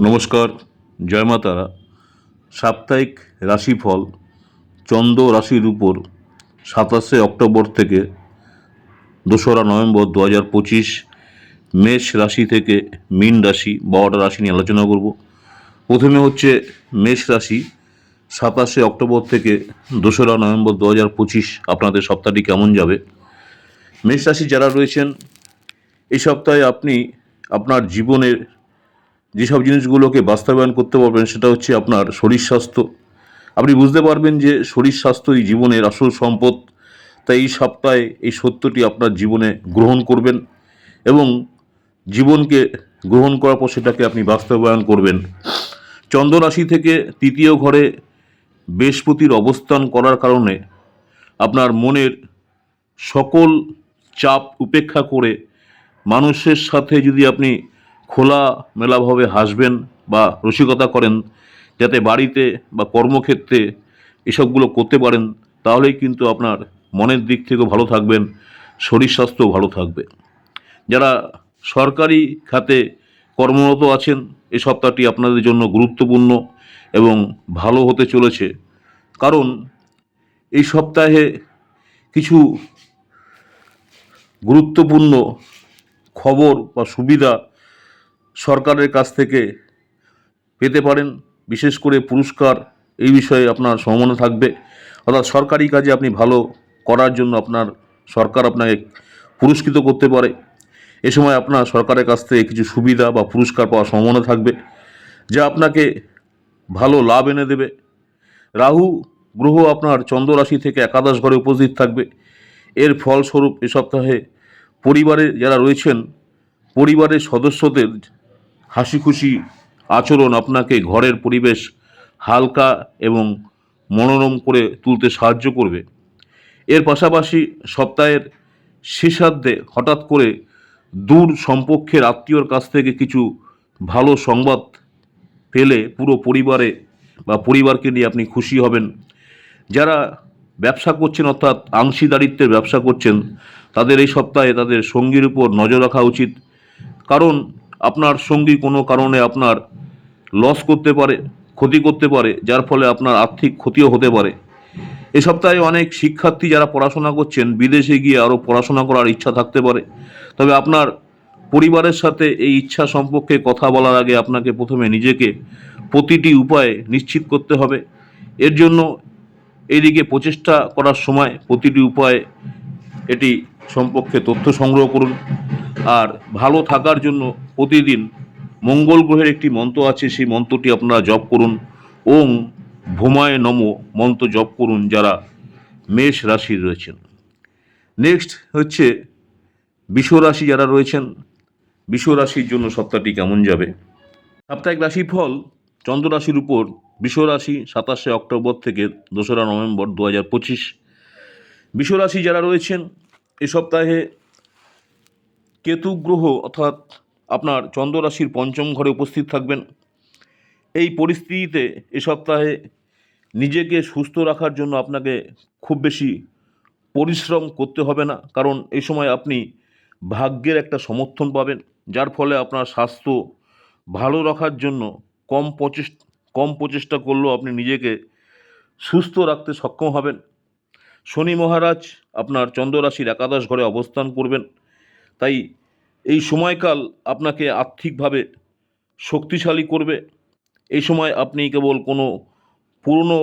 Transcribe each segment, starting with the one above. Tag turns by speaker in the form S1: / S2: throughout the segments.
S1: নমস্কার, জয় মা তারা। সাপ্তাহিক রাশিফল চন্দ্র রাশির উপর সাতাশে অক্টোবর থেকে দোসরা নভেম্বর দু হাজার পঁচিশ মেষ রাশি থেকে মীন রাশি বারোটা রাশি নিয়ে আলোচনা করব। প্রথমে হচ্ছে মেষ রাশি, সাতাশে অক্টোবর থেকে দোসরা নভেম্বর দু হাজার পঁচিশ আপনাদের সপ্তাহটি কেমন যাবে? মেষ রাশি যারা রয়েছেন, এই সপ্তাহে আপনি আপনার জীবনের যেসব জিনিসগুলোকে বাস্তবায়ন করতে পারবেন সেটা হচ্ছে আপনার শরীর স্বাস্থ্য। আপনি বুঝতে পারবেন যে শরীর স্বাস্থ্যই জীবনের আসল সম্পদ। তাই এই সপ্তাহে এই সত্যটি আপনার জীবনে গ্রহণ করবেন এবং জীবনকে গ্রহণ করার পর সেটাকে আপনি বাস্তবায়ন করবেন। চন্দ্র রাশি থেকে তৃতীয় ঘরে বৃহস্পতির অবস্থান করার কারণে আপনার মনের সকল চাপ উপেক্ষা করে মানুষের সাথে যদি আপনি খোলা মেলাভাবে হাসবেন বা রসিকতা করেন, যাতে বাড়িতে বা কর্মক্ষেত্রে এসবগুলো করতে পারেন, তাহলেই কিন্তু আপনার মনের দিক থেকেও ভালো থাকবেন, শরীর স্বাস্থ্যও ভালো থাকবে। যারা সরকারি খাতে কর্মরত আছেন এই সপ্তাহটি আপনাদের জন্য গুরুত্বপূর্ণ এবং ভালো হতে চলেছে। কারণ এই সপ্তাহে কিছু গুরুত্বপূর্ণ খবর বা সুবিধা সরকারের কাছ থেকে পেতে পারেন। বিশেষ করে পুরস্কার এই বিষয়ে আপনার সম্ভাবনা থাকবে। অর্থাৎ সরকারি কাজে আপনি ভালো করার জন্য আপনার সরকার আপনাকে পুরস্কৃত করতে পারে। এ সময় আপনার সরকারের কাছ থেকে কিছু সুবিধা বা পুরস্কার পাওয়ার সম্ভাবনা থাকবে, যা আপনাকে ভালো লাভ এনে দেবে। রাহু গ্রহ আপনার চন্দ্র রাশি থেকে একাদশ ঘরে উপস্থিত থাকবে। এর ফলস্বরূপ এ সপ্তাহে পরিবারে যারা রয়েছেন, পরিবারের সদস্যদের হাসি খুশি আচরণ আপনাকে ঘরের পরিবেশ হালকা এবং মনোরম করে তুলতে সাহায্য করবে। এর পাশাপাশি সপ্তাহের শেষার্ধে হঠাৎ করে দূর সম্পর্কের আত্মীয়র কাছ থেকে কিছু ভালো সংবাদ পেলে পুরো পরিবারে বা পরিবারকে নিয়ে আপনি খুশি হবেন। যারা ব্যবসা করছেন অর্থাৎ আংশীদারিত্বের ব্যবসা করছেন, তাদের এই সপ্তাহে তাদের সঙ্গীর উপর নজর রাখা উচিত। কারণ আপনার সঙ্গী কোনো কারণে আপনার লস করতে পারে, ক্ষতি করতে পারে, যার ফলে আপনার আর্থিক ক্ষতিও হতে পারে। এ সপ্তাহে অনেক শিক্ষার্থী যারা পড়াশোনা করছেন, বিদেশে গিয়ে আরও পড়াশোনা করার ইচ্ছা থাকতে পারে। তবে আপনার পরিবারের সাথে এই ইচ্ছা সম্পর্কে কথা বলার আগে আপনাকে প্রথমে নিজেকে প্রতিটি উপায়ে নিশ্চিত করতে হবে। এর জন্য এইদিকে প্রচেষ্টা করার সময় প্রতিটি উপায়ে এটি সম্পর্কে তথ্য সংগ্রহ করুন। আর ভালো থাকার জন্য প্রতিদিন মঙ্গল গ্রহের একটি মন্ত্র আছে, সেই মন্ত্রটি আপনারা জপ করুন। ওং ভোমায় নম মন্ত্র জপ করুন, যারা মেষ রাশির রয়েছেন। নেক্সট হচ্ছে রাশি যারা রয়েছেন রাশির জন্য সপ্তাহটি কেমন যাবে? সাপ্তাহিক রাশিফল, চন্দ্র রাশির উপর রাশি সাতাশে অক্টোবর থেকে দোসরা নভেম্বর দু হাজার পঁচিশ। রাশি যারা রয়েছেন এ সপ্তাহে কেতু গ্রহ অর্থাৎ আপনার চন্দ্র রাশির পঞ্চম ঘরে উপস্থিত থাকবেন। এই পরিস্থিতিতে এ সপ্তাহে নিজেকে সুস্থ রাখার জন্য আপনাকে খুব বেশি পরিশ্রম করতে হবে না, কারণ এই সময় আপনি ভাগ্যের একটা সমর্থন পাবেন, যার ফলে আপনার স্বাস্থ্য ভালো রাখার জন্য কম প্রচেষ্টা কম প্রচেষ্টা করলেও আপনি নিজেকে সুস্থ রাখতে সক্ষম হবেন। শনি মহারাজ আপনার চন্দ্র রাশির একাদশ ঘরে অবস্থান করবেন। তাই এই সময়কাল আপনাকে আর্থিকভাবে শক্তিশালী করবে। এই সময় আপনি কেবল কোনো পুরনো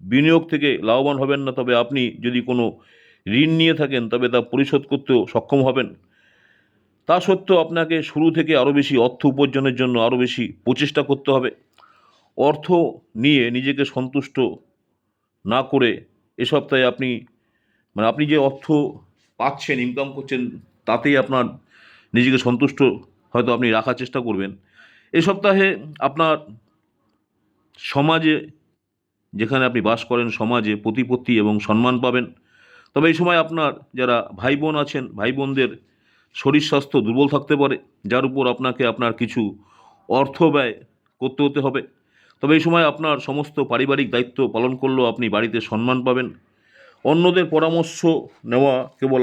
S1: বিনিয়োগ থেকে লাভবান হবেন না, তবে আপনি যদি কোনো ঋণ নিয়ে থাকেন, তবে তা পরিশোধ করতেও সক্ষম হবেন। তা সত্ত্বেও আপনাকে শুরু থেকে আরও বেশি অর্থ উপার্জনের জন্য আরও বেশি প্রচেষ্টা করতে হবে। অর্থ নিয়ে নিজেকে সন্তুষ্ট না করে এ সপ্তাহে আপনি মানে আপনি যে অর্থ পাচ্ছেন ইনকাম করছেন, তাতেই আপনার নিজেকে সন্তুষ্ট হয়তো আপনি রাখার চেষ্টা করবেন। এ সপ্তাহে আপনার সমাজে, যেখানে আপনি বাস করেন, সমাজে প্রতিপত্তি এবং সম্মান পাবেন। তবে এই সময় আপনার যারা ভাই বোন আছেন ভাই বোনদের শরীর স্বাস্থ্য দুর্বল থাকতে পারে, যার উপর আপনাকে আপনার কিছু অর্থ ব্যয় করতে হতে হবে। তবে এই সময় আপনার সমস্ত পারিবারিক দায়িত্ব পালন করলেও আপনি বাড়িতে সম্মান পাবেন। অন্যদের পরামর্শ নেওয়া কেবল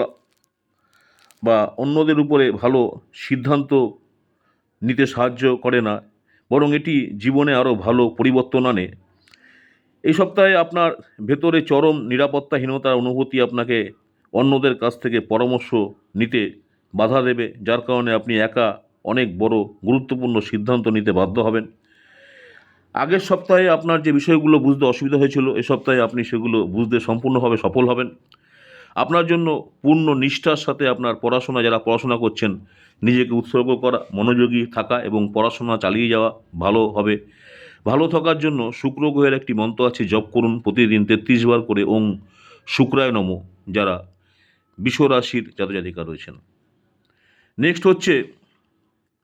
S1: বা অন্যদের উপরে ভালো সিদ্ধান্ত নিতে সাহায্য করে না, বরং এটি জীবনে আরও ভালো পরিবর্তন আনে। এই সপ্তাহে আপনার ভেতরে চরম নিরাপত্তাহীনতার অনুভূতি আপনাকে অন্যদের কাছ থেকে পরামর্শ নিতে বাধা দেবে, যার কারণে আপনি একা অনেক বড় গুরুত্বপূর্ণ সিদ্ধান্ত নিতে বাধ্য হবেন। আগের সপ্তাহে আপনার যে বিষয়গুলো বুঝতে অসুবিধা হয়েছিল, এ সপ্তাহে আপনি সেগুলো বুঝতে সম্পূর্ণভাবে সফল হবেন। আপনার জন্য পূর্ণ নিষ্ঠার সাথে আপনার পড়াশোনা, যারা পড়াশোনা করছেন, নিজেকে উৎসর্গ করা, মনোযোগী থাকা এবং পড়াশোনা চালিয়ে যাওয়া ভালো হবে। ভালো থাকার জন্য শুক্র গ্রহের একটি মন্ত্র আছে, জপ করুন প্রতিদিন তেত্রিশ বার করে ওং শুক্রায় নম, যারা বিষ রাশির জাতজাতিকা রয়েছেন। নেক্সট হচ্ছে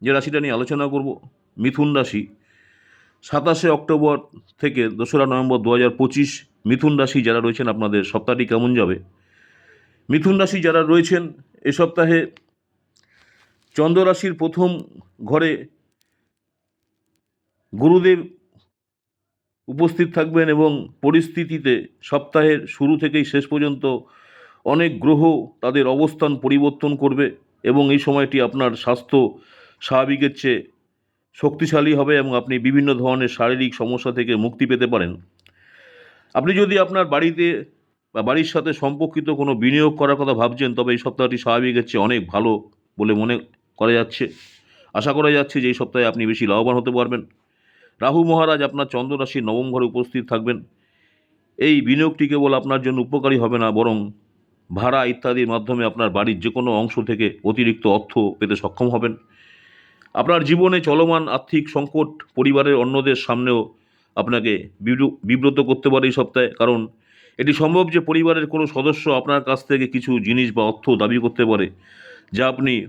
S1: যে রাশিটা নিয়ে আলোচনা করব, মিথুন রাশি। সাতাশে অক্টোবর থেকে দোসরা নভেম্বর দু হাজার পঁচিশ মিথুন রাশি যারা রয়েছেন, আপনাদের সপ্তাহটি কেমন যাবে? মিথুন রাশি যারা রয়েছেন, এ সপ্তাহে চন্দ্র রাশির প্রথম ঘরে গুরুদেব উপস্থিত থাকবেন এবং পরিস্থিতিতে সপ্তাহের শুরু থেকেই শেষ পর্যন্ত অনেক গ্রহ তাদের অবস্থান পরিবর্তন করবে এবং এই সময়টি আপনার স্বাস্থ্য স্বাভাবিকের চেয়ে শক্তিশালী হবে এবং আপনি বিভিন্ন ধরনের শারীরিক সমস্যা থেকে মুক্তি পেতে পারেন। আপনি যদি আপনার বাড়িতে বা বাড়ির সাথে সম্পর্কিত কোনো বিনিয়োগ করার কথা ভাবছেন, তবে এই সপ্তাহটি স্বাভাবিকের চেয়ে অনেক ভালো বলে মনে করা যাচ্ছে। আশা করা যাচ্ছে যে এই সপ্তাহে আপনি বেশি লাভবান হতে পারবেন। রাহু মহারাজ আপনার চন্দ্র রাশির নবম ঘরে উপস্থিত থাকবেন। এই বিনিয়োগটি কেবল আপনার জন্য উপকারী হবে না, বরং ভাড়া ইত্যাদির মাধ্যমে আপনার বাড়ির যে কোনো অংশ থেকে অতিরিক্ত অর্থ পেতে সক্ষম হবেন। আপনার জীবনে চলমান আর্থিক সংকট পরিবারের অন্যদের সামনেও আপনাকে বিব্র- বিব্রত করতে পারে এই সপ্তাহে। কারণ এটি সম্ভব যে পরিবারের কোনো সদস্য আপনার কাছ থেকে কিছু জিনিস বা অর্থ দাবি করতে পারে, যা আপনি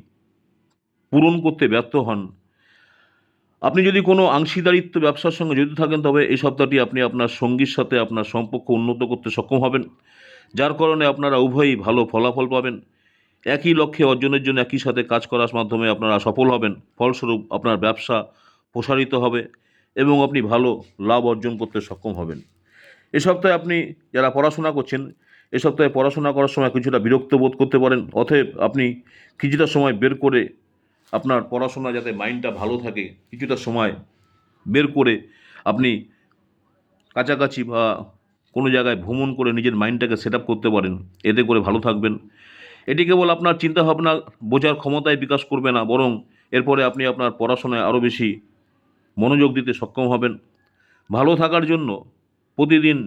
S1: পূরণ করতে ব্যর্থ হন। আপনি যদি কোনো অংশীদারিত্ব ব্যবসার সঙ্গে জড়িত থাকেন, তবে এই সপ্তাহটি আপনি আপনার সঙ্গীর সাথে আপনার সম্পর্ক উন্নত করতে সক্ষম হবেন, যার কারণে আপনারা উভয়ই ভালো ফলাফল পাবেন। একই লক্ষ্যে অর্জনের জন্য একই সাথে কাজ করার মাধ্যমে আপনারা সফল হবেন। ফলস্বরূপ আপনার ব্যবসা প্রসারিত হবে এবং আপনি ভালো লাভ অর্জন করতে সক্ষম হবেন। এ সপ্তাহে আপনি যারা পড়াশোনা করছেন, এ সপ্তাহে পড়াশোনা করার সময় কিছুটা বিরক্ত বোধ করতে পারেন। অতএব আপনি কিছুটা সময় বের করে আপনার পড়াশোনা যাতে মাইন্ডটা ভালো থাকে, কিছুটা সময় বের করে আপনি কাছাকাছি বা কোনো জায়গায় ভ্রমণ করে নিজের মাইন্ডটাকে সেট করতে পারেন। এতে করে ভালো থাকবেন। এটি কেবল আপনার চিন্তাভাবনা বোঝার ক্ষমতায় বিকাশ করবে না, বরং এরপরে আপনি আপনার পড়াশোনায় আরও বেশি মনোযোগ দিতে সক্ষম হবেন। ভালো থাকার জন্য প্রতিদিন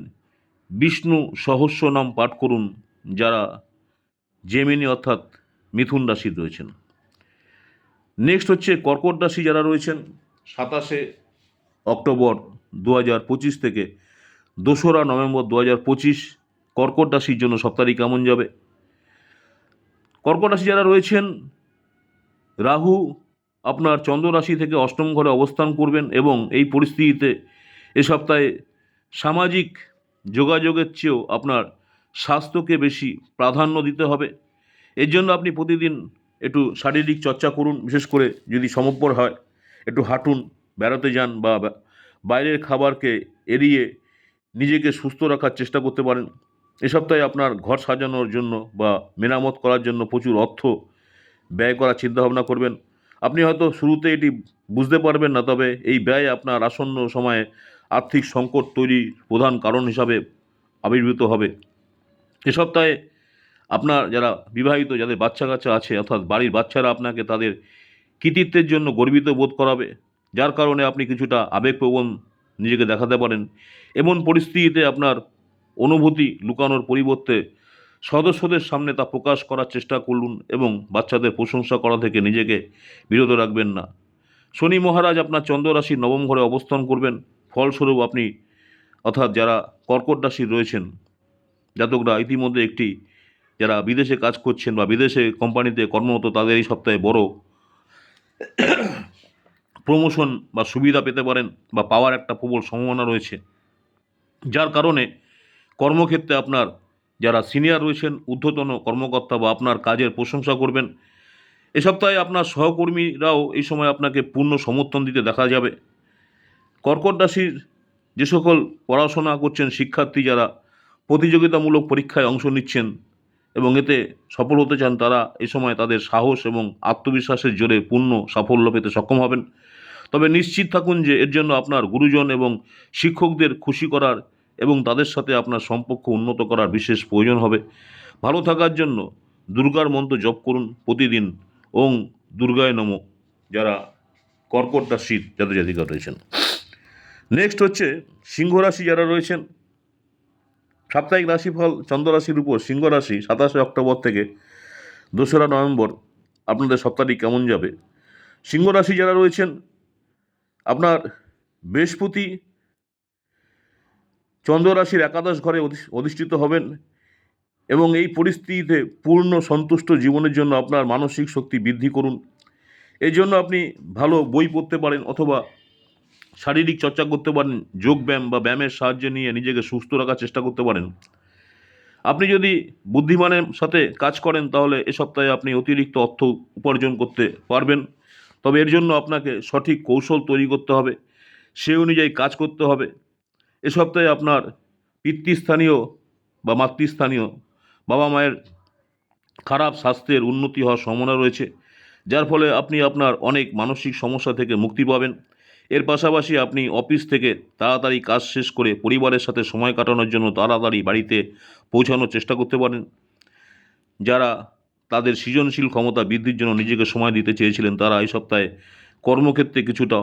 S1: বিষ্ণু সহস্র নাম পাঠ করুন, যারা জেমিনি অর্থাৎ মিথুন রাশির রয়েছেন। নেক্সট হচ্ছে কর্কট রাশি যারা রয়েছেন, সাতাশে অক্টোবর দু হাজার পঁচিশ থেকে দোসরা নভেম্বর দু হাজার পঁচিশ, কর্কট রাশির জন্য সপ্তাহটি কেমন যাবে। কর্কট রাশি যারা রয়েছেন, রাহু আপনার চন্দ্র রাশি থেকে অষ্টম ঘরে অবস্থান করবেন এবং এই পরিস্থিতিতে এ সপ্তাহে সামাজিক যোগাযোগের চেয়েও আপনার স্বাস্থ্যকে বেশি প্রাধান্য দিতে হবে। এর জন্য আপনি প্রতিদিন একটু শারীরিক চর্চা করুন, বিশেষ করে যদি সমব্বর হয়, একটু হাঁটুন, বেড়াতে যান বা বা- বাইরের খাবারকে এড়িয়ে নিজেকে সুস্থ রাখার চেষ্টা করতে পারেন। এ সপ্তাহে আপনার ঘর সাজানোর জন্য বা মেরামত করার জন্য প্রচুর অর্থ ব্যয় করার চিন্তাভাবনা করবেন। আপনি হয়তো শুরুতে এটি বুঝতে পারবেন না, তবে এই ব্যয় আপনার আসন্ন সময়ে আর্থিক সংকট তৈরির প্রধান কারণ হিসাবে আবির্ভূত হবে। এ সপ্তাহে আপনার যারা বিবাহিত, যাদের বাচ্চা কাচ্চা আছে, অর্থাৎ বাড়ির বাচ্চারা আপনাকে তাদের কৃতিত্বের জন্য গর্বিত বোধ করাবে, যার কারণে আপনি কিছুটা আবেগপ্রবণ নিজেকে দেখাতে পারেন। এমন পরিস্থিতিতে আপনার অনুভূতি লুকানোর পরিবর্তে সদস্যদের সামনে তা প্রকাশ করার চেষ্টা করুন এবং বাচ্চাদের প্রশংসা করা থেকে নিজেকে বিরত রাখবেন না। শনি মহারাজ আপনার চন্দ্র রাশির নবম ঘরে অবস্থান করবেন। ফলস্বরূপ আপনি, অর্থাৎ যারা কর্কট রাশির রয়েছেন, জাতকরা ইতিমধ্যে একটি, যারা বিদেশে কাজ করছেন বা বিদেশে কোম্পানিতে কর্মরত, তাদের এই সপ্তাহে বড় প্রমোশন বা সুবিধা পেতে পারেন বা পাওয়ার একটা প্রবল সম্ভাবনা রয়েছে। যার কারণে কর্মক্ষেত্রে আপনার যারা সিনিয়র রয়েছেন, ঊর্ধ্বতন কর্মকর্তা বা আপনার কাজের প্রশংসা করবেন। এ সপ্তাহে আপনার সহকর্মীরাও এই সময় আপনাকে পূর্ণ সমর্থন দিতে দেখা যাবে। কর্কট রাশির যে সকল পড়াশোনা করছেন, শিক্ষার্থী যারা প্রতিযোগিতামূলক পরীক্ষায় অংশ নিচ্ছেন এবং এতে সফল হতে চান, তারা এই সময় তাদের সাহস এবং আত্মবিশ্বাসের জোরে পূর্ণ সাফল্য পেতে সক্ষম হবেন। তবে নিশ্চিত থাকুন যে এর জন্য আপনার গুরুজন এবং শিক্ষকদের খুশি করার এবং তাদের সাথে আপনার সম্পর্ক উন্নত করার বিশেষ প্রয়োজন হবে। ভালো থাকার জন্য দুর্গার মন্ত্র জপ করুন প্রতিদিন। ওং দুর্গায় নম। যারা কর্কট রাশির জাতক জাতিকা রয়েছেন। নেক্সট হচ্ছে সিংহ রাশি যারা রয়েছেন। সাপ্তাহিক রাশিফল চন্দ্র রাশির উপর সিংহ রাশি সাতাশে অক্টোবর থেকে দোসরা নভেম্বর আপনাদের সপ্তাহটি কেমন যাবে? সিংহ রাশি যারা রয়েছেন, আপনার বৃহস্পতি চন্দ্র রাশির একাদশ ঘরে অধি- অধিষ্ঠিত হবেন এবং এই পরিস্থিতিতে পূর্ণ সন্তুষ্ট জীবনের জন্য আপনার মানসিক শক্তি বৃদ্ধি করুন। এই জন্য আপনি ভালো বই পড়তে পারেন অথবা শারীরিক চর্চা করতে পারেন যোগব্যায়াম বা ব্যায়ামের সাহায্য নিয়ে নিজেকে সুস্থ রাখার চেষ্টা করতে পারেন। আপনি যদি বুদ্ধিমানের সাথে কাজ করেন, তাহলে এ সপ্তাহে আপনি অতিরিক্ত অর্থ উপার্জন করতে পারবেন। তবে এর জন্য আপনাকে সঠিক কৌশল তৈরি করতে হবে। সে অনুযায়ী কাজ করতে হবে। এ সপ্তাহে আপনার পিতৃস্থানীয় বা মাতৃস্থানীয় বাবা মায়ের খারাপ স্বাস্থ্যের উন্নতি হওয়ার সম্ভাবনা রয়েছে, যার ফলে আপনি আপনার অনেক মানসিক সমস্যা থেকে মুক্তি পাবেন। এর পাশাপাশি আপনি অফিস থেকে তাড়াতাড়ি কাজ শেষ করে পরিবারের সাথে সময় কাটানোর জন্য তাড়াতাড়ি বাড়িতে পৌঁছানোর চেষ্টা করতে পারেন। যারা তাদের সৃজনশীল ক্ষমতা বৃদ্ধির জন্য নিজেকে সময় দিতে চেয়েছিলেন, তারা এই সপ্তাহে কর্মক্ষেত্রে কিছুটা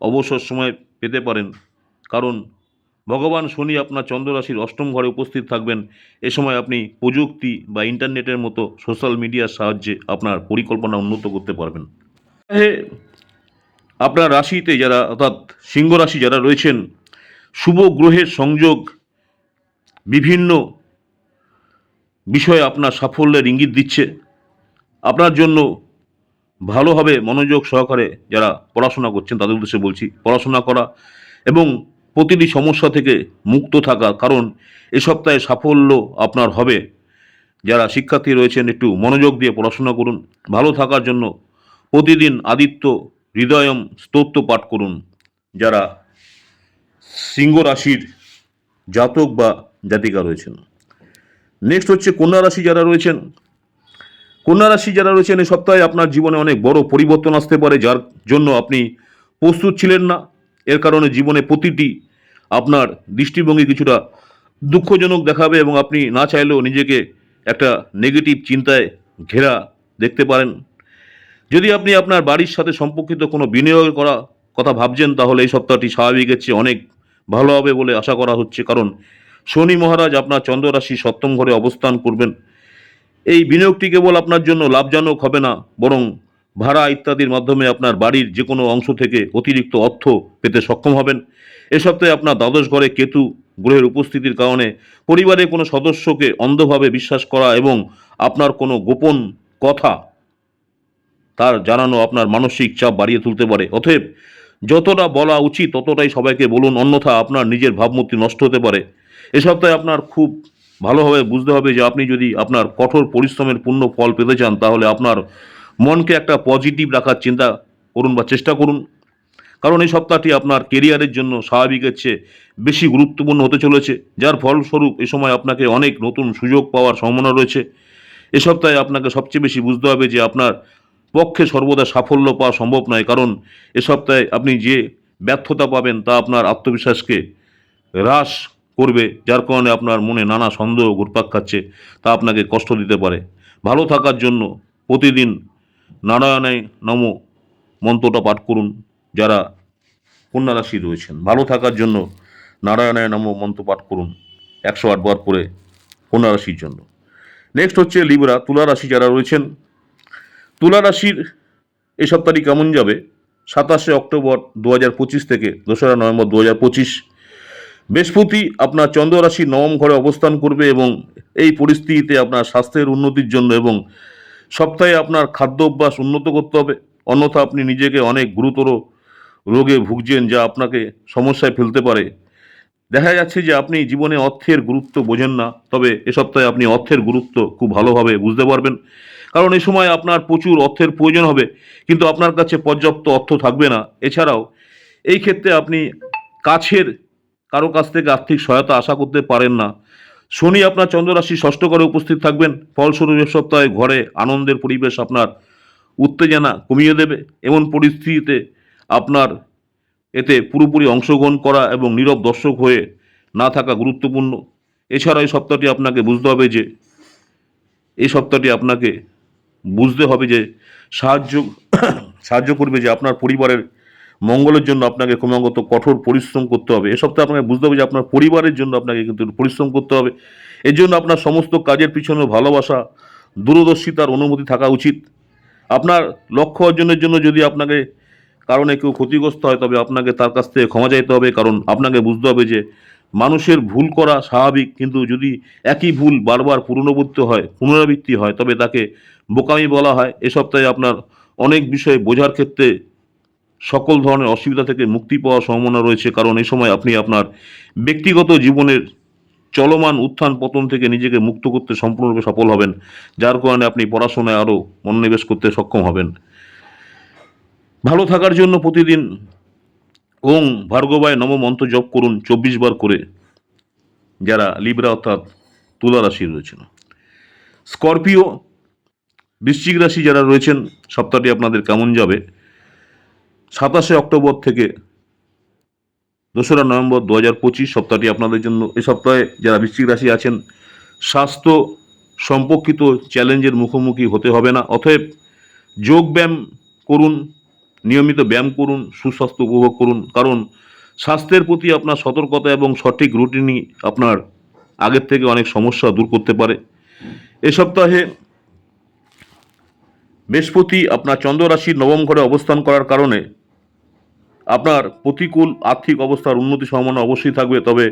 S1: অবসর সময় পেতে পারেন। কারণ ভগবান শনি আপনার চন্দ্ররাশির অষ্টম ঘরে উপস্থিত থাকবেন। এ সময় আপনি প্রযুক্তি বা ইন্টারনেটের মতো সোশ্যাল মিডিয়ার সাহায্যে আপনার পরিকল্পনা উন্নত করতে পারবেন। আপনার রাশিতে যারা, অর্থাৎ সিংহ রাশি যারা রয়েছেন, শুভ গ্রহের সংযোগ, বিভিন্ন বিষয়ে আপনার সাফল্যের ইঙ্গিত দিচ্ছে। আপনার জন্য ভালোভাবে মনোযোগ সহকারে যারা পড়াশোনা করছেন, তাদের উদ্দেশ্যে বলছি, পড়াশোনা করা এবং প্রতিটি সমস্যা থেকে মুক্ত থাকা, কারণ এ সপ্তাহে সাফল্য আপনার হবে। যারা শিক্ষার্থী রয়েছেন, একটু মনোযোগ দিয়ে পড়াশোনা করুন। ভালো থাকার জন্য প্রতিদিন আদিত্য হৃদয়ম স্তোত্র পাঠ করুন। যারা সিংহ রাশির জাতক বা জাতিকা রয়েছেন। নেক্সট হচ্ছে কন্যা রাশি যারা রয়েছেন। কন্যা রাশি যারা রয়েছেন এই সপ্তাহে আপনার জীবনে অনেক বড় পরিবর্তন আসতে পারে, যার জন্য আপনি প্রস্তুত ছিলেন না। এর কারণে জীবনে প্রতিটি আপনার দৃষ্টিভঙ্গি কিছুটা দুঃখজনক দেখাবে এবং আপনি না চাইলেও নিজেকে একটা নেগেটিভ চিন্তায় ঘেরা দেখতে পারেন। যদি আপনি আপনার বাড়ির সাথে সম্পর্কিত কোনো বিনিয়োগ করা কথা ভাবছেন, তাহলে এই সপ্তাহটি স্বাভাবিকের চেয়ে অনেক ভালো হবে বলে আশা করা হচ্ছে। কারণ শনি মহারাজ আপনার চন্দ্ররাশি সপ্তম ঘরে অবস্থান করবেন। এই বিনিয়োগটি কেবল আপনার জন্য লাভজনক হবে না, বরং ভাড়া ইত্যাদির মাধ্যমে আপনার বাড়ির যে কোনো অংশ থেকে অতিরিক্ত অর্থ পেতে সক্ষম হবেন। এ সপ্তাহে আপনার দ্বাদশ ঘরে কেতু গ্রহের উপস্থিতির কারণে পরিবারের কোনো সদস্যকে অন্ধভাবে বিশ্বাস করা এবং আপনার কোনো গোপন কথা তার জানানো আপনার মানসিক চাপ বাড়িয়ে তুলতে পারে। অতএব যতটা বলা উচিত ততটাই সবাইকে বলুন, অন্যথা আপনার নিজের ভাবমূর্তি নষ্ট হতে পারে। এ সপ্তাহে আপনার খুব ভালোভাবে বুঝতে হবে যে আপনি যদি আপনার কঠোর পরিশ্রমের পূর্ণ ফল পেতে চান, তাহলে আপনার মনকে একটা পজিটিভ রাখার চিন্তা করুন বা চেষ্টা করুন। কারণ এই সপ্তাহটি আপনার কেরিয়ারের জন্য স্বাভাবিকের চেয়ে বেশি গুরুত্বপূর্ণ হতে চলেছে। যার ফলস্বরূপ এ সময় আপনাকে অনেক নতুন সুযোগ পাওয়ার সম্ভাবনা রয়েছে। এ সপ্তাহে আপনাকে সবচেয়ে বেশি বুঝতে হবে যে আপনার পক্ষে সর্বদা সাফল্য পাওয়া সম্ভব নয়। কারণ এ সপ্তাহে আপনি যে ব্যর্থতা পাবেন তা আপনার আত্মবিশ্বাসকে হ্রাস করবে, যার কারণে আপনার মনে নানা সন্দেহ ঘুরপাক খাচ্ছে, তা আপনাকে কষ্ট দিতে পারে। ভালো থাকার জন্য প্রতিদিন নারায়ণায় নম মন্ত্রটা পাঠ করুন, যারা কন্যা রাশি রয়েছেন। ভালো থাকার জন্য নারায়ণায় নম মন্ত্র পাঠ করুন, একশো আটবার করে কন্যা রাশির জন্য। নেক্সট হচ্ছে লিবরা তুলা রাশি যারা রয়েছেন, তুলা রাশির এই সপ্তাহটি কেমন যাবে? সাতাশে অক্টোবর দু পঁচিশ থেকে দোসরা নভেম্বর দু পঁচিশ। বৃহস্পতি আপনার চন্দ্র রাশির নবম ঘরে অবস্থান করবে এবং এই পরিস্থিতিতে আপনার স্বাস্থ্যের উন্নতির জন্য এবং সপ্তাহে আপনার খাদ্য অভ্যাস উন্নত করতে হবে। অন্যথা আপনি নিজেকে অনেক গুরুতর রোগে ভুগছেন যা আপনাকে সমস্যায় ফেলতে পারে। দেখা যাচ্ছে যে আপনি জীবনে অর্থের গুরুত্ব বোঝেন না, তবে এ সপ্তাহে আপনি অর্থের গুরুত্ব খুব ভালোভাবে বুঝতে পারবেন। কারণ এই সময় আপনার প্রচুর অর্থের প্রয়োজন হবে, কিন্তু আপনার কাছে পর্যাপ্ত অর্থ থাকবে না। এছাড়াও, এই ক্ষেত্রে আপনি কাছের কারও কাছ থেকে আর্থিক সহায়তা আশা করতে পারেন না। শনি আপনার চন্দ্ররাশি ষষ্ঠ ঘরে উপস্থিত থাকবেন। ফলস্বরূপ এ সপ্তাহে ঘরে আনন্দের পরিবেশ আপনার উত্তেজনা কমিয়ে দেবে। এমন পরিস্থিতিতে আপনার এতে পুরোপুরি অংশগ্রহণ করা এবং নীরব দর্শক হয়ে না থাকা গুরুত্বপূর্ণ। এছাড়া এই সপ্তাহটি আপনাকে বুঝতে হবে যে, এই সপ্তাহটি আপনাকে বুঝতে হবে যে সাহায্য সাহায্য করবে যে আপনার পরিবারের মঙ্গলের জন্য আপনাকে ক্রমাগত কঠোর পরিশ্রম করতে হবে। এ সপ্তাহে আপনাকে বুঝতে হবে যে আপনার পরিবারের জন্য আপনাকে কিন্তু পরিশ্রম করতে হবে। এর জন্য আপনার সমস্ত কাজের পিছনে ভালোবাসা, দূরদর্শিতার অনুমতি থাকা উচিত। আপনার লক্ষ্য অর্জনের জন্য যদি আপনাকে কারণে কেউ ক্ষতিগ্রস্ত হয়, তবে আপনাকে তার কাছ থেকে ক্ষমা চাইতে হবে, কারণ আপনাকে বুঝতে হবে যে মানুষের ভুল করা স্বাভাবিক, কিন্তু যদি একই ভুল বারবার পুনরাবৃত্তি হয় পুনরাবৃত্তি হয়, তবে তাকে বোকামি বলা হয়। এ সপ্তাহে আপনার অনেক বিষয়ে বোঝার ক্ষেত্রে সকল ধরনের অসুবিধা থেকে মুক্তি পাওয়ার সম্ভাবনা রয়েছে, কারণ এই সময় আপনি আপনার ব্যক্তিগত জীবনের চলমান উত্থান পতন থেকে নিজেকে মুক্ত করতে সম্পূর্ণরূপে সফল হবেন, যার কারণে আপনি পড়াশোনায় আরও মনোনিবেশ করতে সক্ষম হবেন। ভালো থাকার জন্য প্রতিদিন ওং ভার্গবায় নম মন্ত্র জপ করুন চব্বিশ বার করে, যারা লিব্রা অর্থাৎ তুলা রাশি রয়েছেন। স্করপিও, বৃশ্চিক রাশি যারা রয়েছেন, সপ্তাহটি আপনাদের কেমন যাবে? সাতাশে অক্টোবর থেকে দোসরা নভেম্বর দু হাজার পঁচিশ সপ্তাহটি আপনাদের জন্য এ সপ্তাহে যারা বৃশ্চিক রাশি আছেন, স্বাস্থ্য সম্পর্কিত চ্যালেঞ্জের মুখোমুখি হতে হবে না। অতএব যোগ ব্যায়াম করুন, নিয়মিত ব্যায়াম করুন, সুস্বাস্থ্য উপভোগ করুন। কারণ স্বাস্থ্যের প্রতি আপনার সতর্কতা এবং সঠিক রুটিনই আপনার আগের থেকে অনেক সমস্যা দূর করতে পারে। এ সপ্তাহে বৃহস্পতি আপনার চন্দ্র রাশির নবম ঘরে অবস্থান করার কারণে আপনার প্রতিকূল আর্থিক অবস্থার উন্নতি সম্ভাবনা অবশ্যই থাকবে। তবে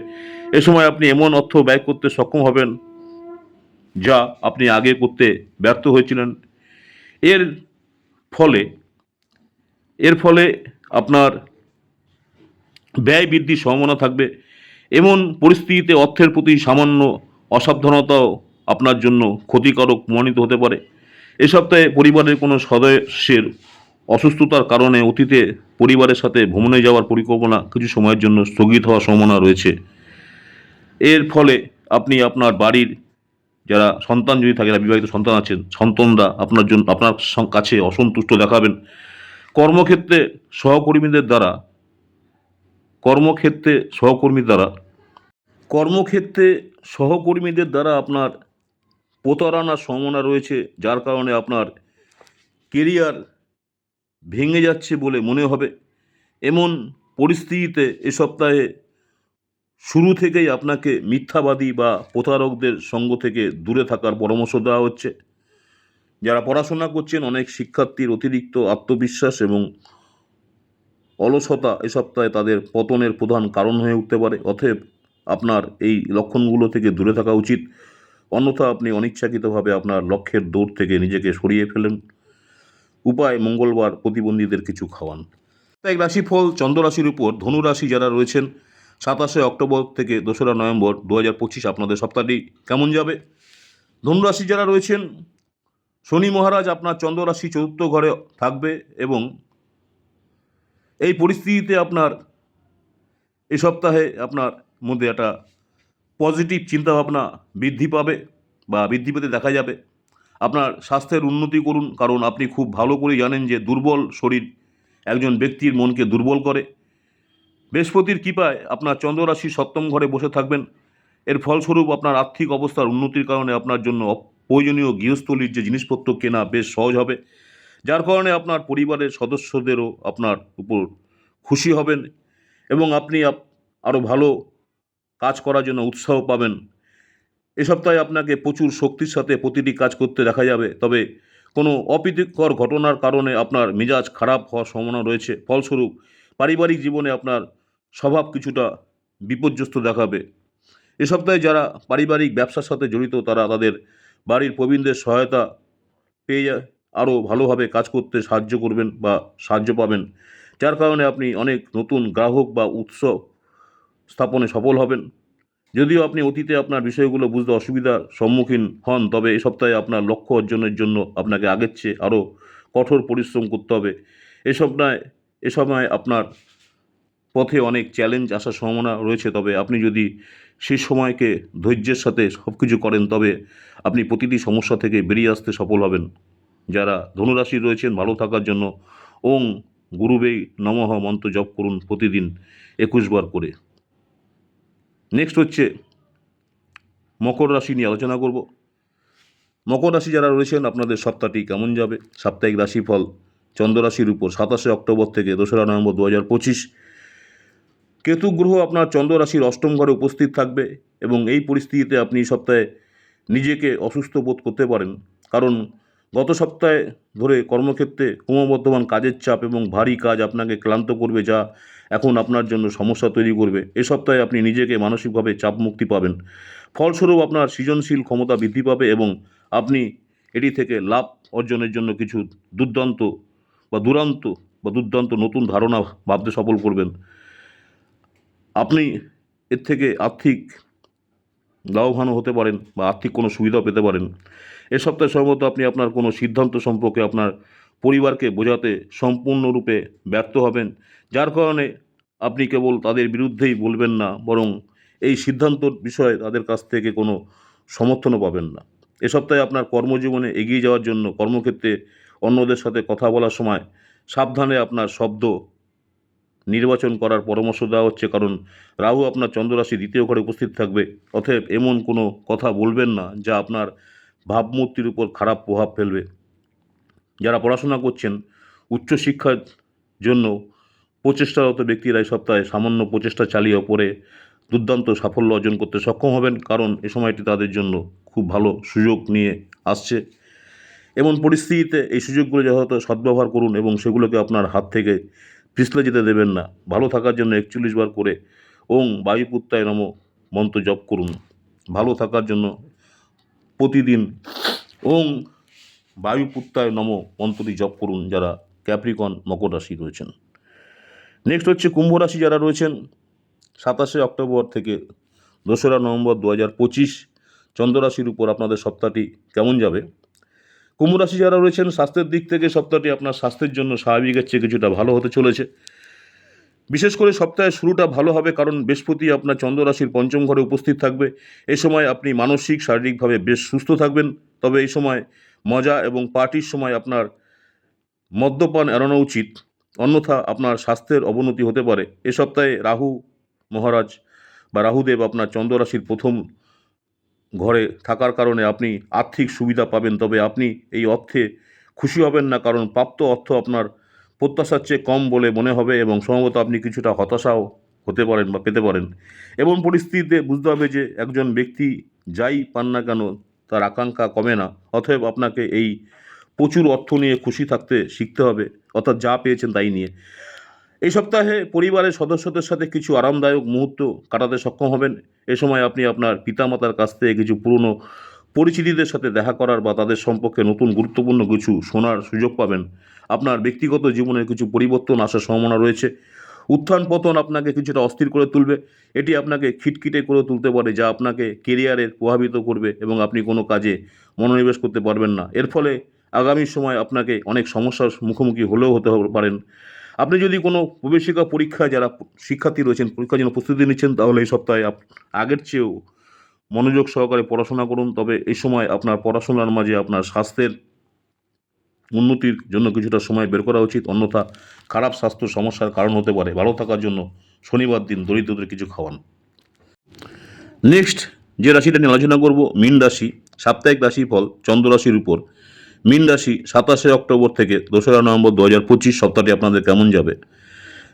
S1: এ সময় আপনি এমন অর্থ ব্যয় করতে সক্ষম হবেন যা আপনি আগে করতে ব্যর্থ হয়েছিলেন। এর ফলে এর ফলে আপনার ব্যয় বৃদ্ধির সম্ভাবনা থাকবে। এমন পরিস্থিতিতে অর্থের প্রতি সামান্য অসাবধানতাও আপনার জন্য ক্ষতিকারক প্রমাণিত হতে পারে। এ সপ্তাহে পরিবারের কোনো সদস্যের অসুস্থতার কারণে অতীতে পরিবারের সাথে ভ্রমণে যাওয়ার পরিকল্পনা কিছু সময়ের জন্য স্থগিত হওয়ার সম্ভাবনা রয়েছে। এর ফলে আপনি আপনার বাড়ির যারা সন্তান যদি থাকে বিবাহিত সন্তান আছেন, সন্তানরা আপনার জন্য, আপনার কাছে অসন্তুষ্ট দেখাবেন। কর্মক্ষেত্রে সহকর্মীদের দ্বারা, কর্মক্ষেত্রে সহকর্মীর দ্বারা, কর্মক্ষেত্রে সহকর্মীদের দ্বারা আপনার প্রতারণার সম্ভাবনা রয়েছে, যার কারণে আপনার কেরিয়ার ভেঙে যাচ্ছে বলে মনে হবে। এমন পরিস্থিতিতে এ সপ্তাহে শুরু থেকেই আপনাকে মিথ্যাবাদী বা প্রতারকদের সঙ্গ থেকে দূরে থাকার পরামর্শ দেওয়া হচ্ছে। যারা পড়াশোনা করছেন, অনেক শিক্ষার্থীর অতিরিক্ত আত্মবিশ্বাস এবং অলসতা এ সপ্তাহে তাদের পতনের প্রধান কারণ হয়ে উঠতে পারে। অতএব আপনার এই লক্ষণগুলো থেকে দূরে থাকা উচিত। অন্যথা আপনি অনিচ্ছাকৃতভাবে আপনার লক্ষ্যের দৌড় থেকে নিজেকে সরিয়ে ফেলেন। উপায় মঙ্গলবার প্রতিবন্ধীদের কিছু খাওয়ান। তাই রাশিফল চন্দ্র রাশির উপর ধনুরাশি যারা রয়েছেন, সাতাশে অক্টোবর থেকে দোসরা নভেম্বর দু হাজার পঁচিশ আপনাদের সপ্তাহটি কেমন যাবে? ধনুরাশি যারা রয়েছেন, শনি মহারাজ আপনার চন্দ্র রাশি চতুর্থ ঘরে থাকবে এবং এই পরিস্থিতিতে আপনার, এই সপ্তাহে আপনার মধ্যে একটা পজিটিভ চিন্তাভাবনা বৃদ্ধি পাবে বা বৃদ্ধি পেতে দেখা যাবে। আপনার স্বাস্থ্যের উন্নতি করুন, কারণ আপনি খুব ভালো করে জানেন যে দুর্বল শরীর একজন ব্যক্তির মনকে দুর্বল করে। বৃহস্পতির কৃপায় আপনার চন্দ্ররাশি সপ্তম ঘরে বসে থাকবেন। এর ফলস্বরূপ আপনার আর্থিক অবস্থার উন্নতির কারণে আপনার জন্য প্রয়োজনীয় গৃহস্থলীর যে জিনিসপত্র কেনা বেশ সহজ হবে। যার কারণে আপনার পরিবারের সদস্যদেরও আপনার উপর খুশি হবেন এবং আপনি আরও ভালো কাজ করার জন্য উৎসাহ পাবেন। এ সপ্তাহে আপনাকে প্রচুর শক্তির সাথে প্রতিটি কাজ করতে দেখা যাবে। তবে কোনো অপ্রীতিকর ঘটনার কারণে আপনার মেজাজ খারাপ হওয়ার সম্ভাবনা রয়েছে। ফলস্বরূপ, পারিবারিক জীবনে আপনার স্বভাব কিছুটা বিপর্যস্ত দেখাবে। এ সপ্তাহে যারা পারিবারিক ব্যবসার সাথে জড়িত, তারা তাদের বাড়ির প্রবীণদের সহায়তা পেয়ে আরও ভালোভাবে কাজ করতে সাহায্য করবেন বা সাহায্য পাবেন। যার কারণে আপনি অনেক নতুন গ্রাহক বা উৎস স্থাপনে সফল হবেন। যদিও আপনি অতীতে আপনার বিষয়গুলো বুঝতে অসুবিধার সম্মুখীন হন, তবে এ সপ্তাহে আপনার লক্ষ্য অর্জনের জন্য আপনাকে আগের চেয়ে আরও কঠোর পরিশ্রম করতে হবে। এ সপ্তাহে, এ সময় আপনার পথে অনেক চ্যালেঞ্জ আসার সম্ভাবনা রয়েছে, তবে আপনি যদি সেই সময়কে ধৈর্যের সাথে সব কিছু করেন, তবে আপনি প্রতিটি সমস্যা থেকে বেরিয়ে আসতে সফল হবেন। যারা ধনুরাশি রয়েছেন, ভালো থাকার জন্য ওং গুরুবেই নমহ মন্ত্র জপ করুন প্রতিদিন একুশ বার করে। নেক্সট হচ্ছে মকর রাশি নিয়ে আলোচনা করব। মকর রাশি যারা রয়েছেন, আপনাদের সপ্তাহটি কেমন যাবে? সাপ্তাহিক রাশিফল চন্দ্র রাশির উপর সাতাশে অক্টোবর থেকে দোসরা নভেম্বর দু হাজার পঁচিশ। কেতু গ্রহ আপনার চন্দ্র রাশির অষ্টম ঘরে উপস্থিত থাকবে এবং এই পরিস্থিতিতে আপনি সপ্তাহে নিজেকে অসুস্থ বোধ করতে পারেন। কারণ গত সপ্তাহে ধরে কর্মক্ষেত্রে ক্রমবর্ধমান কাজের চাপ এবং ভারী কাজ আপনাকে ক্লান্ত করবে যা এখন আপনার জন্য সমস্যা তৈরি করবে। এ সপ্তাহে আপনি নিজেকে মানসিকভাবে চাপ মুক্তি পাবেন। ফলস্বরূপ আপনার সৃজনশীল ক্ষমতা বৃদ্ধি পাবে এবং আপনি এটি থেকে লাভ অর্জনের জন্য কিছু দুর্দান্ত বা দুরান্ত বা দুর্দান্ত নতুন ধারণা ভাবতে সফল করবেন। আপনি এর থেকে আর্থিক লাভবানও হতে পারেন বা আর্থিক কোনো সুবিধাও পেতে পারেন। এ সপ্তাহে সম্ভবত আপনি আপনার কোনো সিদ্ধান্ত সম্পর্কে আপনার পরিবারকে বোঝাতে সম্পূর্ণরূপে ব্যর্থ হবেন। যার কারণে আপনি কেবল তাদের বিরুদ্ধেই বলবেন না, বরং এই সিদ্ধান্তর বিষয়ে তাদের কাছ থেকে কোনো সমর্থনও পাবেন না। এ সপ্তাহে আপনার কর্মজীবনে এগিয়ে যাওয়ার জন্য কর্মক্ষেত্রে অন্যদের সাথে কথা বলার সময় সাবধানে আপনার শব্দ নির্বাচন করার পরামর্শ দেওয়া হচ্ছে, কারণ রাহু আপনার চন্দ্ররাশি দ্বিতীয় ঘরে উপস্থিত থাকবে। অতএব এমন কোনো কথা বলবেন না যা আপনার ভাবমূর্তির উপর খারাপ প্রভাব ফেলবে। যারা পড়াশোনা করছেন, উচ্চশিক্ষার জন্য প্রচেষ্টারত ব্যক্তিরা এই সপ্তাহে সামান্য প্রচেষ্টা চালিয়ে পরে দুর্দান্ত সাফল্য অর্জন করতে সক্ষম হবেন, কারণ এ সময়টি তাদের জন্য খুব ভালো সুযোগ নিয়ে আসছে। এমন পরিস্থিতিতে এই সুযোগগুলো যথাযথ সদ্ব্যবহার করুন এবং সেগুলোকে আপনার হাত থেকে পিছলে যেতে দেবেন না। ভালো থাকার জন্য একচল্লিশ বার করে ওং বায়ুপুত্রায় নম মন্ত্র জপ করুন। ভালো থাকার জন্য প্রতিদিন ওং বায়ুপুত্রায় নম মন্ত্রটি জপ করুন যারা ক্যাপ্রিকন মকর রাশি রয়েছেন। নেক্সট হচ্ছে কুম্ভ রাশি যারা রয়েছেন, সাতাশে অক্টোবর থেকে দোসরা নভেম্বর দু হাজার পঁচিশ চন্দ্ররাশির উপর আপনাদের সপ্তাহটি কেমন যাবে? কুম্ভ রাশি যারা রয়েছেন, স্বাস্থ্যের দিক থেকে সপ্তাহটি আপনার স্বাস্থ্যের জন্য স্বাভাবিকের চেয়ে কিছুটা ভালো হতে চলেছে। বিশেষ করে সপ্তাহের শুরুটা ভালো হবে, কারণ বৃহস্পতি আপনার চন্দ্র রাশির পঞ্চম ঘরে উপস্থিত থাকবে। এই সময় আপনি মানসিক, শারীরিকভাবে বেশ সুস্থ থাকবেন। তবে এই সময় মজা এবং পার্টির সময় আপনার মদ্যপান এড়ানো উচিত। অন্যথা আপনার স্বাস্থ্যের অবনতি হতে পারে। এ সপ্তাহে রাহু মহারাজ বা রাহুদেব আপনার চন্দ্র রাশির প্রথম ঘরে থাকার কারণে আপনি আর্থিক সুবিধা পাবেন। তবে আপনি এই অর্থে খুশি হবেন না, কারণ প্রাপ্ত অর্থ আপনার প্রত্যাশার চেয়ে কম বলে মনে হবে এবং সম্ভবত আপনি কিছুটা হতাশাও হতে পারেন বা পেতে পারেন। এমন পরিস্থিতিতে বুঝতে হবে যে একজন ব্যক্তি যাই পান না কেন তার আকাঙ্ক্ষা কমে না। অতএব আপনাকে এই প্রচুর অর্থ নিয়ে খুশি থাকতে শিখতে হবে, অর্থাৎ যা পেয়েছেন তাই নিয়ে। এই সপ্তাহে পরিবারের সদস্যদের সাথে কিছু আরামদায়ক মুহূর্ত কাটাতে সক্ষম হবেন। এ সময় আপনি আপনার পিতামাতার কাছ থেকে কিছু পুরনো পরিচিতিদের সাথে দেখা করার বা তাদের সম্পর্কে নতুন গুরুত্বপূর্ণ কিছু শোনার সুযোগ পাবেন। আপনার ব্যক্তিগত জীবনের কিছু পরিবর্তন আসার সম্ভাবনা রয়েছে। উত্থান পতন আপনাকে কিছুটা অস্থির করে তুলবে। এটি আপনাকে খিটখিটে করে তুলতে পারে, যা আপনাকে কেরিয়ারে প্রভাবিত করবে এবং আপনি কোনো কাজে মনোনিবেশ করতে পারবেন না। এর ফলে আগামী সময় আপনাকে অনেক সমস্যার মুখোমুখি হলেও হতে পারেন। আপনি যদি কোনো প্রবেশিকা পরীক্ষায় যারা শিক্ষার্থী রয়েছেন, পরীক্ষার জন্য প্রস্তুতি নিচ্ছেন, তাহলে এই সপ্তাহে আগের চেয়েও মনোযোগ সহকারে পড়াশোনা করুন। তবে এই সময় আপনার পড়াশোনার মাঝে আপনার স্বাস্থ্যের উন্নতির জন্য কিছুটা সময় বের করা উচিত, অন্যথা খারাপ স্বাস্থ্য সমস্যার কারণ হতে পারে। ভালো থাকার জন্য শনিবার দিন দরিদ্রদের কিছু খাওয়ান। নেক্সট, যে রাশিটা নিয়ে আলোচনা করব, মীন রাশি, সাপ্তাহিক রাশিফল, চন্দ্র রাশির উপর। মীন রাশি, সাতাশে অক্টোবর থেকে দোসরা নভেম্বর দু হাজার পঁচিশ সপ্তাহটি আপনাদের কেমন যাবে?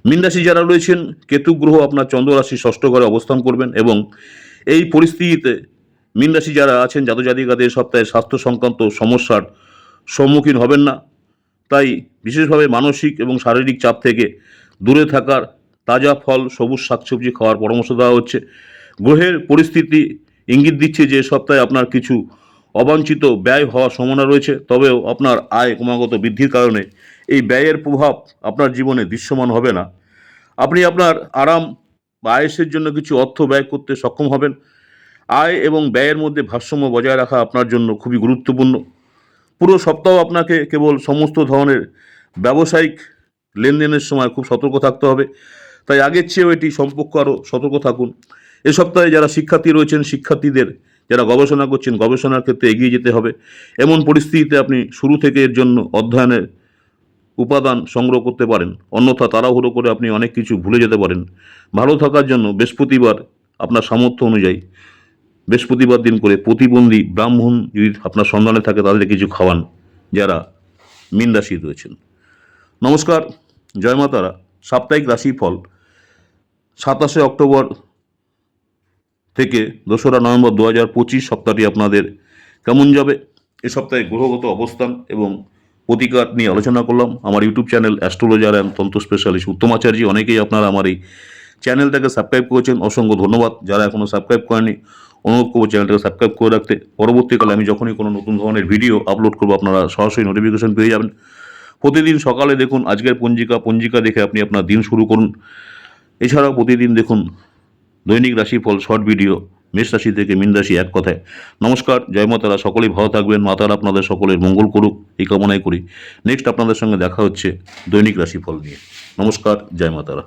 S1: মীন রাশি যারা রয়েছেন, কেতু গ্রহ আপনার চন্দ্র রাশি ষষ্ঠ ঘরে অবস্থান করবেন এবং এই পরিস্থিতিতে মীন রাশি যারা আছেন জাতক জাতিকাদের সপ্তাহে স্বাস্থ্য সংক্রান্ত সমস্যার সম্মুখীন হবেন না। তাই বিশেষভাবে মানসিক এবং শারীরিক চাপ থেকে দূরে থাকার তাজা ফল, সবুজ শাকসবজি খাওয়ার পরামর্শ দেওয়া হচ্ছে। গ্রহের পরিস্থিতি ইঙ্গিত দিচ্ছে যে সপ্তাহে আপনার কিছু অবাঞ্ছিত ব্যয় হওয়ার সম্ভাবনা রয়েছে, তবেও আপনার আয় ক্রমাগত বৃদ্ধির কারণে এই ব্যয়ের প্রভাব আপনার জীবনে দৃশ্যমান হবে না। আপনি আপনার আরাম বা আয়েসের জন্য কিছু অর্থ ব্যয় করতে সক্ষম হবেন। আয় এবং ব্যয়ের মধ্যে ভারসাম্য বজায় রাখা আপনার জন্য খুবই গুরুত্বপূর্ণ। পুরো সপ্তাহ আপনাকে কেবল সমস্ত ধরনের ব্যবসায়িক লেনদেনের সময় খুব সতর্ক থাকতে হবে। তাই আগের চেয়েও এটি সম্পর্ক আরও সতর্ক থাকুন। এ সপ্তাহে যারা শিক্ষার্থী রয়েছেন, শিক্ষার্থীদের যারা গবেষণা করছেন, গবেষণার ক্ষেত্রে এগিয়ে যেতে হবে। এমন পরিস্থিতিতে আপনি শুরু থেকে এর জন্য অধ্যয়নের উপাদান সংগ্রহ করতে পারেন। অন্যথা তাড়াহুড়ো করে আপনি অনেক কিছু ভুলে যেতে পারেন। ভালো থাকার জন্য বৃহস্পতিবার আপনার সামর্থ্য অনুযায়ী বৃহস্পতিবার দিন করে প্রতিবন্ধী ব্রাহ্মণ যদি আপনার সন্ধানে থাকে তাদের কিছু খাওয়ান, যারা মীন রাশি রয়েছেন। নমস্কার, জয় মাতারা সাপ্তাহিক রাশিফল সাতাশে অক্টোবর থেকে দোসরা নভেম্বর দু হাজার পঁচিশ সপ্তাহটি আপনাদের কেমন যাবে? এ সপ্তাহে গ্রহগত অবস্থান এবং প্রতিকার নিয়ে আলোচনা করলাম। আমার YouTube channel astrologer and tantra specialist Uttam Acharya. অনেকেই আপনারা আমার এই চ্যানেলটাকে সাবস্ক্রাইব করেছেন। অসংখ্য ধন্যবাদ। যারা এখনও সাবস্ক্রাইব করেনি অনুরোধ করব চ্যানেলটাকে সাবস্ক্রাইব করে রাখতে। পরবর্তীকালে আমি যখনই কোনো নতুন ধরনের ভিডিও আপলোড করব, আপনারা সরাসরি নোটিফিকেশন পেয়ে যাবেন। প্রতিদিন সকালে দেখুন আজকের পঞ্জিকা পঞ্জিকা দেখে আপনি আপনার দিন শুরু করুন। এছাড়াও প্রতিদিন দেখুন দৈনিক রাশিফল শর্ট ভিডিও মেষ রাশি থেকে মীন রাশি এক কথায়। নমস্কার, জয় মাতারা সকলেই ভালো থাকবেন। মাতারা আপনাদের সকলের মঙ্গল করুক, এই কামনাই করি। নেক্সট আপনাদের সঙ্গে দেখা হচ্ছে দৈনিক রাশিফল নিয়ে। নমস্কার, জয় মাতারা